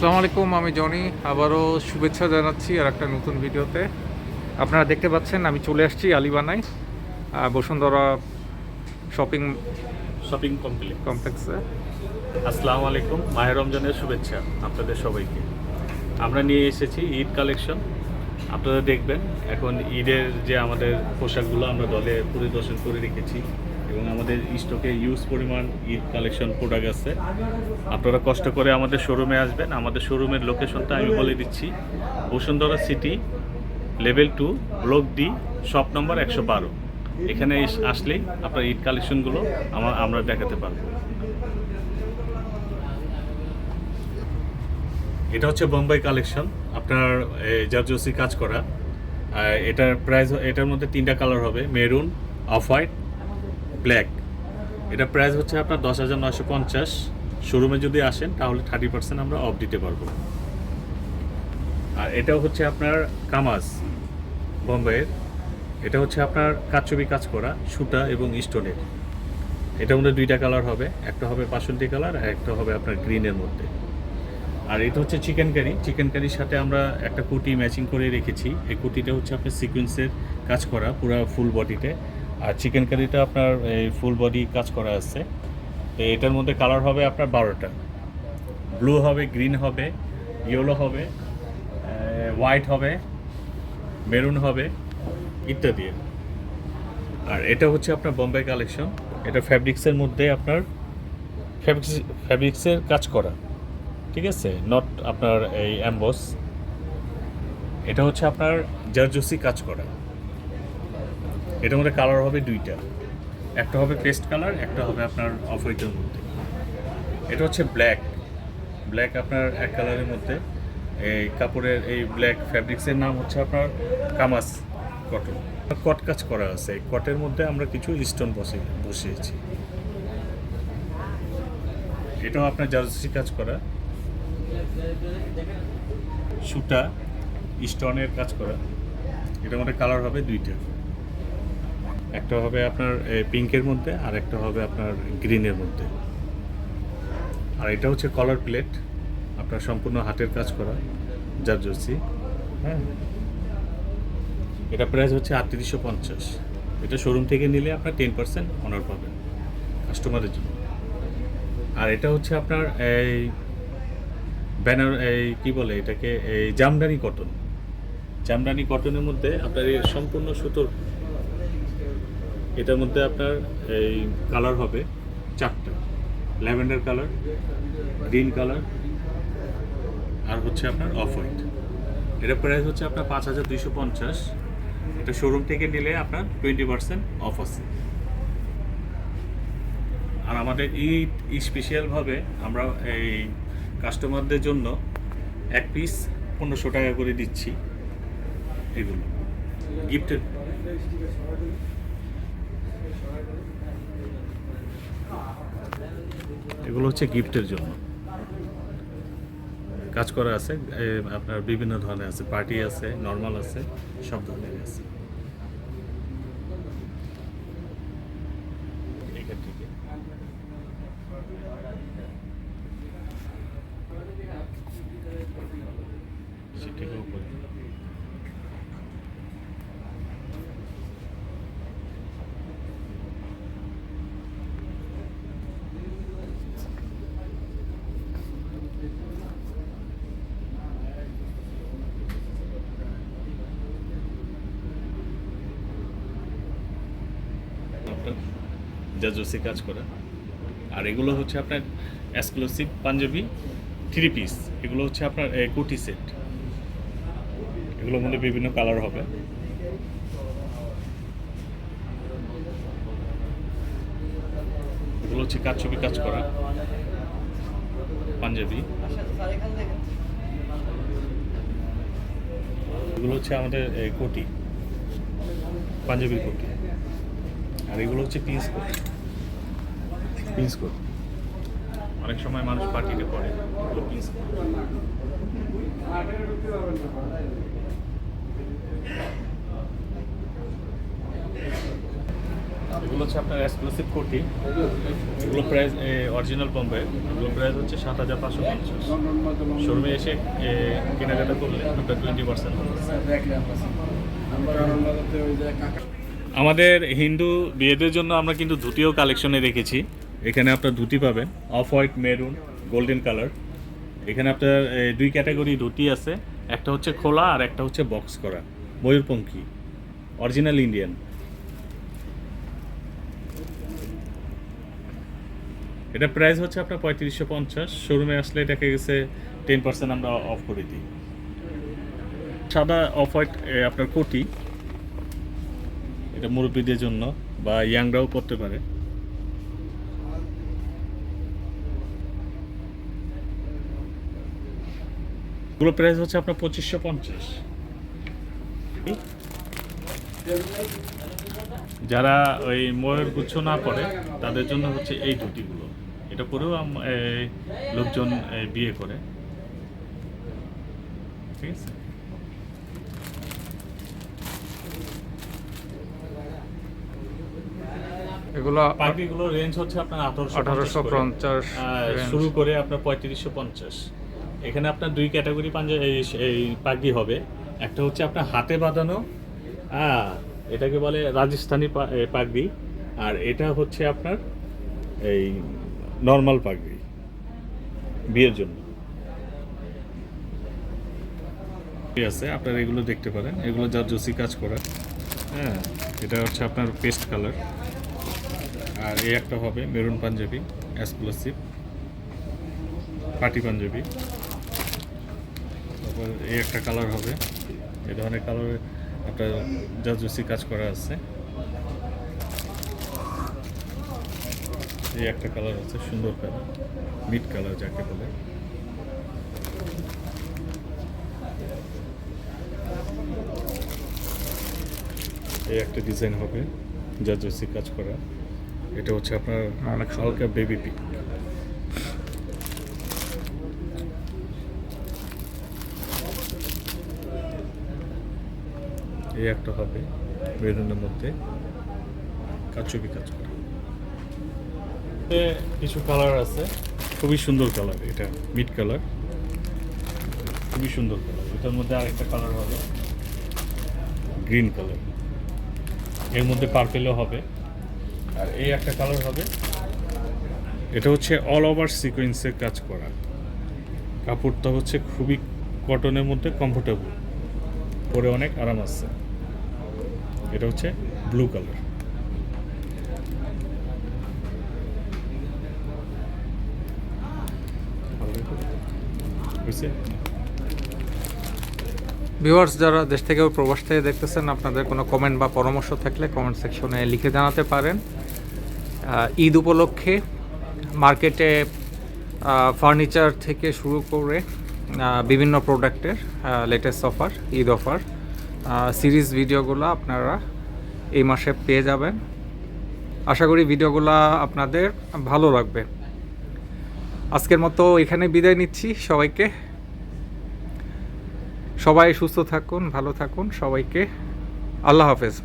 আসসালামু আলাইকুম আমি জনি। আবারও শুভেচ্ছা জানাচ্ছি আর একটা নতুন ভিডিওতে। আপনারা দেখতে পাচ্ছেন আমি চলে আসছি আলিবানায় বসুন্ধরা শপিং শপিং কমপ্লেক্স। কমপ্লেক্সে। আসসালামু আলাইকুম মাহের রমজানের শুভেচ্ছা আপনাদের সবাইকে। আমরা নিয়ে এসেছি ঈদ কালেকশন। আপনারা দেখবেন এখন ঈদের যে আমাদের পোশাকগুলো আমরা দলে পরিদর্শন করে রেখেছি। এবং আমাদের স্টকে ইউজ পরিমাণ ঈদ কালেকশন প্রোডাক্ট আছে। আপনারা কষ্ট করে আমাদের শোরুমে আসবেন। আমাদের শোরুমের লোকেশনটা আমি বলে দিচ্ছি। Bashundhara city level two block D shop number একশো বারো। এখানে আসলেই আপনার ঈদ কালেকশনগুলো আমার আমরা দেখাতে পারব। এটা হচ্ছে বোম্বাই কালেকশন আপনার জারজসি কাজ করা। এটার প্রাইস এটার মধ্যে তিনটা কালার হবে। Maroon, off white black. এটা প্রাইস হচ্ছে আপনার দশ হাজার নয়শো পঞ্চাশ। শোরুমে যদি আসেন, তাহলে থার্টি পার্সেন্ট আমরা অফ দিতে পারব। আর এটাও হচ্ছে আপনার কামাজ, বোম্বাইয়ের। এটা হচ্ছে আপনার কাচুবি কাজ করা, সুতা এবং স্টোনের। এটা মধ্যে দুইটা কালার হবে। একটা হবে বাসন্তী কালার, আর একটা হবে আপনার গ্রিনের মধ্যে। আর এটা হচ্ছে চিকেন কারি। চিকেন কারির সাথে আমরা একটা কুটি ম্যাচিং করে রেখেছি। এই কুটিটা হচ্ছে আপনার সিকোয়েন্সের কাজ করা, পুরো ফুল বডিতে আর চিকেন কারিটা আপনার এই ফুল বডি কাজ করা আছে। তো এটার মধ্যে কালার হবে আপনার বারোটা। ব্লু হবে গ্রিন হবে ইয়েলো হবে হোয়াইট হবে মেরুন হবে ইত্যাদি। আর এটা হচ্ছে আপনার বোম্বে কালেকশন এটা ফ্যাব্রিক্সের মধ্যে আপনার ফ্যাব্রিক্স ফ্যাব্রিক্সের কাজ করা। ঠিক আছে? নট আপনার এই অ্যাম্বস এটা হচ্ছে আপনার জারজসি কাজ করা। এটার মধ্যে কালার হবে দুইটা। একটা হবে পেস্ট কালার একটা হবে আপনার অফ হোয়াইটের মধ্যে। এটা হচ্ছে ব্ল্যাক ব্ল্যাক আপনার এক কালারের মধ্যে। এই কাপড়ের এই ব্ল্যাক ফ্যাব্রিক্সের নাম হচ্ছে আপনার কামাস কটন কট কাজ করা আছে। এই কটের মধ্যে আমরা কিছু স্টোন বসে, বসিয়েছি। এটাও আপনার জার্সি কাজ করা। সুতা স্টোনের কাজ করা। এটার মধ্যে কালার হবে দুইটা। একটা হবে আপনার পিঙ্কের মধ্যে, আর একটা হবে আপনার গ্রিনের মধ্যে। আর এটা হচ্ছে কলার প্লেট আপনার সম্পূর্ণ হাতের কাজ করা, যার জার্সি হ্যাঁ? এটা প্রাইস হচ্ছে আটত্রিশশো পঞ্চাশ। এটা শোরুম থেকে নিলে আপনার টেন পার্সেন্ট অনার পাবেন কাস্টমারের জন্য। আর এটা হচ্ছে আপনার, এই ব্যানার এই কী বলে এটাকে, এই জামদানি কটন জামদানি কটনের মধ্যে আপনার সম্পূর্ণ সুতোর এটার মধ্যে আপনার এই কালার হবে চারটা। ল্যাভেন্ডার কালার গ্রিন কালার আর হচ্ছে আপনার অফ হোয়াইট এটা প্রাইস হচ্ছে আপনার পাঁচ হাজার দুইশো পঞ্চাশ। এটা শোরুম থেকে নিলে আপনার টোয়েন্টি পার্সেন্ট অফ আছে। আর আমাদের ঈদ স্পেশালভাবে আমরা এই কাস্টমারদের জন্য এক পিস পনেরোশো টাকা করে দিচ্ছি। এগুলো। গিফটের এগুলো হচ্ছে গিফটের জন্য। কাজ করা আছে আপনার বিভিন্ন ধরনের আছে, পার্টি আছে, নর্মাল আছে, সব ধরনের আছে এখান থেকে সেটাকেও করে আপনার জাজসি কাজ করা। আর এগুলো হচ্ছে আপনার এক্সক্লুসিভ পাঞ্জাবি থ্রি পিস এগুলো হচ্ছে আপনার কুটি সেট এগুলোর মধ্যে বিভিন্ন কালার হবে। এগুলো হচ্ছে কাজ কাজ করা পাঞ্জাবি। এগুলো হচ্ছে আমাদের কোটি পাঞ্জাবির কোটি আর এগুলো হচ্ছে পিস কোট পিস কোট অনেক সময় মানুষ পার্টিতে পরে এগুলো পিস কোট এগুলো এগুলো হচ্ছে আপনার এক্সক্লুসিভ কোটি এগুলো প্রাইস অরিজিনাল বোম্বে এগুলো প্রাইস হচ্ছে সাত হাজার পাঁচশো পঞ্চাশ। শোরুমে এসে কেনাকাটা করলে আপনার টোয়েন্টি পার্সেন্ট আমাদের হিন্দু বিয়েদের জন্য আমরা কিন্তু ধুতিও কালেকশনে রেখেছি। এখানে আপনার ধুতি পাবেন। Off white maroon golden colour এখানে আপনার দুই ক্যাটাগরি ধুতি আছে। একটা হচ্ছে খোলা আর একটা হচ্ছে বক্স করা। ময়ূরপঙ্খী অরিজিনাল ইন্ডিয়ান এটা প্রাইস হচ্ছে আপনার পঁয়ত্রিশশো পঞ্চাশ। শোরুমে আসলে এটাকে গেছে টেন পার্সেন্ট আমরা অফ করে দিই। সাদা অফ হোয়াইট আপনার কোটি। এটা মুরব্বীদের জন্য বা ইয়াংরাও পড়তে পারে। পুরো প্রাইস হচ্ছে আপনার পঁচিশশো পঞ্চাশ। যারা ওই ময়ের গুচ্ছ না পড়ে, তাদের জন্য হচ্ছে এই ধুতিগুলো। এটা পরেও লোকজন বিয়ে করে। ঠিক আছে? এগুলো পাখিগুলো রেঞ্জ হচ্ছে আপনার আঠারোশো 1850 range। শুরু করে আপনার পঁয়ত্রিশশো পঞ্চাশ। এখানে আপনার দুই ক্যাটাগরি পাঞ্জাবি এই পাগড়ি হবে। একটা হচ্ছে আপনার হাতে বাঁধানো হ্যাঁ এটাকে বলে রাজস্থানি পাগড়ি। আর এটা হচ্ছে আপনার এই নর্মাল পাগড়ি বিয়ের জন্য। আছে আপনারা এগুলো দেখতে পারেন। এগুলো যা জসি কাজ করা হ্যাঁ এটা হচ্ছে আপনার পেস্ট কালার আর এই একটা হবে maroon Punjabi exclusive party Punjabi. তারপর এই একটা কালার হবে। এই ধরনের কালার আপনার জাজুসি কাজ করা আছে। এই একটা কালার আছে সুন্দর কালার মিড কালার যাকে বলে। এই একটা ডিজাইন হবে জাজুসি কাজ করা। এটা হচ্ছে আপনার অনেক। হালকা বেবি পিক এই একটা হবে বেলুনের মধ্যে কাচুবি কাজ করা কিছু কালার আছে। খুবই সুন্দর কালার এটা মিড কালার খুবই সুন্দর কালার এটার মধ্যে আরেকটা কালার হবে। গ্রিন কালারের মধ্যে পার্পেলও হবে। আর এই একটা কালার হবে। এটা হচ্ছে অল ওভার সিকোয়েন্সের কাজ করা। কাপড়টা হচ্ছে খুবই কটনের মধ্যে কমফোর্টেবল পরে অনেক আরাম আছে। এটা হচ্ছে ব্লু কালার ভিউয়ার্স যারা দেশ থেকে প্রবাস থেকে দেখতেছেন, আপনাদের কোনো কমেন্ট বা পরামর্শ থাকলে কমেন্ট সেকশনে লিখে জানাতে পারেন। ঈদ উপলক্ষে মার্কেটে ফার্নিচার থেকে শুরু করে বিভিন্ন প্রোডাক্টের latest offer Eid offer series ভিডিওগুলো আপনারা এই মাসে পেয়ে যাবেন। আশা করি ভিডিওগুলো আপনাদের ভালো লাগবে। আজকের মতো এখানে বিদায় নিচ্ছি সবাইকে। সবাই সুস্থ থাকুন, ভালো থাকুন, সবাইকে আল্লাহ হাফেজ।